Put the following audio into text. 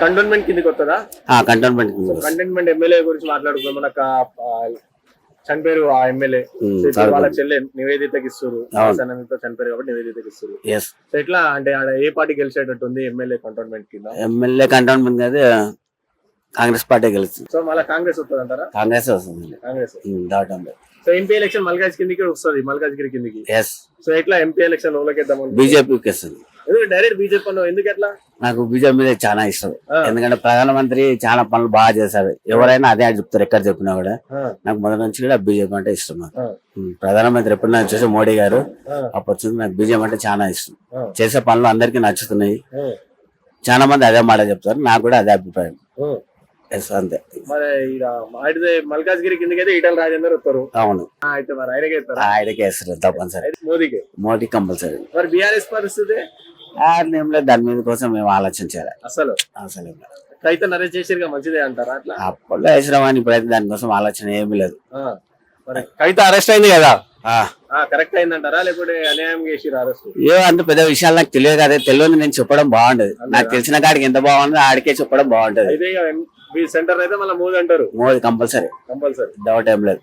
Cantonment కిందకి వస్తుందా? Cantonment cantonment MLA గురించి మాట్లాడుకున్నాం మనకు చనిపోయారు ఆ ఎమ్మెల్యే. వాళ్ళ చెల్లె నివేదితకి ఇస్తారు చనిపోయారు కాబట్టి నివేదితకి ఇస్తారు సో ఎట్లా అంటే ఆడ ఏ పార్టీ గెలిచేటట్టు ఉంది ఎమ్మెల్యే కంటోన్మెంట్ కింద? ఎమ్మెల్యే కంటోన్మెంట్ కాదు కాంగ్రెస్ పార్టీ గెలుస్తుంది. సో మళ్ళీ కాంగ్రెస్ వస్తుంది అంటారా కాంగ్రెస్ వస్తుంది. Congress. So MP election Malkaj కిందికి వస్తుంది మల్కాజ్గిరి కిందికి. ఎస్ సో ఎట్లా ఎంపీ ఎలక్షన్ లోకేద్దాం బీజేపీకి వస్తుంది. డైరెక్ట్ బీజేపీ అన్న ఎందుకు ఎట్లా నాకు బీజేపీ మీద చాలా ఇష్టం. ఎందుకంటే ప్రధానమంత్రి చాలా పనులు బాగా చేశారు. ఎవరైనా అదే చెప్తారు ఎక్కడ చెప్పినా కూడా. నాకు మొదటి నుంచి కూడా బీజేపీ అంటే ఇష్టం నాకు. ప్రధానమంత్రి ఎప్పుడు నాకు చూసే మోడీ గారు అప్పటి నుంచి నాకు బీజేపీ అంటే చాలా ఇష్టం. చేసే పనులు అందరికీ నచ్చుతున్నాయి. చాలా మంది అదే మాట చెప్తారు నాకు కూడా అదే అభిప్రాయం. అంతే. మరి మల్కాజ్గిరి కిందకి అయితే ఈటల రాజేందర్ వస్తారు. అవును. ఆ, అయితే మరి ఆయనకే ఇస్తారా? ఆయనకే వేస్తారు తప్పనిసరి. అయితే మోదీకి. మోడీ కంపల్సరీ. మరి బీఆర్ఎస్ పరిస్థితి? ఏం లేదు దాని మీద కోసం మేము ఆలోచించాలి అసలు? అసలు. రైతు నరేష్ చేసిరుగా మంచిదే అంటారా అట్లా? అప్పట్లో వేసినాం అని ఇప్పుడైతే దానికోసం ఆలోచన ఏమీ లేదు. ఆ, కవిత అరెస్ట్ అయింది కదా? ఆ, కరెక్ట్ అయిందంటారా? లేకపోతే అన్యాయం చేసిరు అరెస్ట్ ఏ అంత పెద్ద విషయాలు నాకు తెలియదు కదా. తెలియదు నేను చెప్పడం బాగుంటది నాకు తెలిసిన కాడికి ఎంత బాగుందో ఆడికే చెప్పడం బాగుంటది. మీ సెంటర్ అయితే మళ్ళీ మోదీ అంటారు. మోదీ కంపల్సరీ. కంపల్సరీ. డౌట్ ఏం లేదు.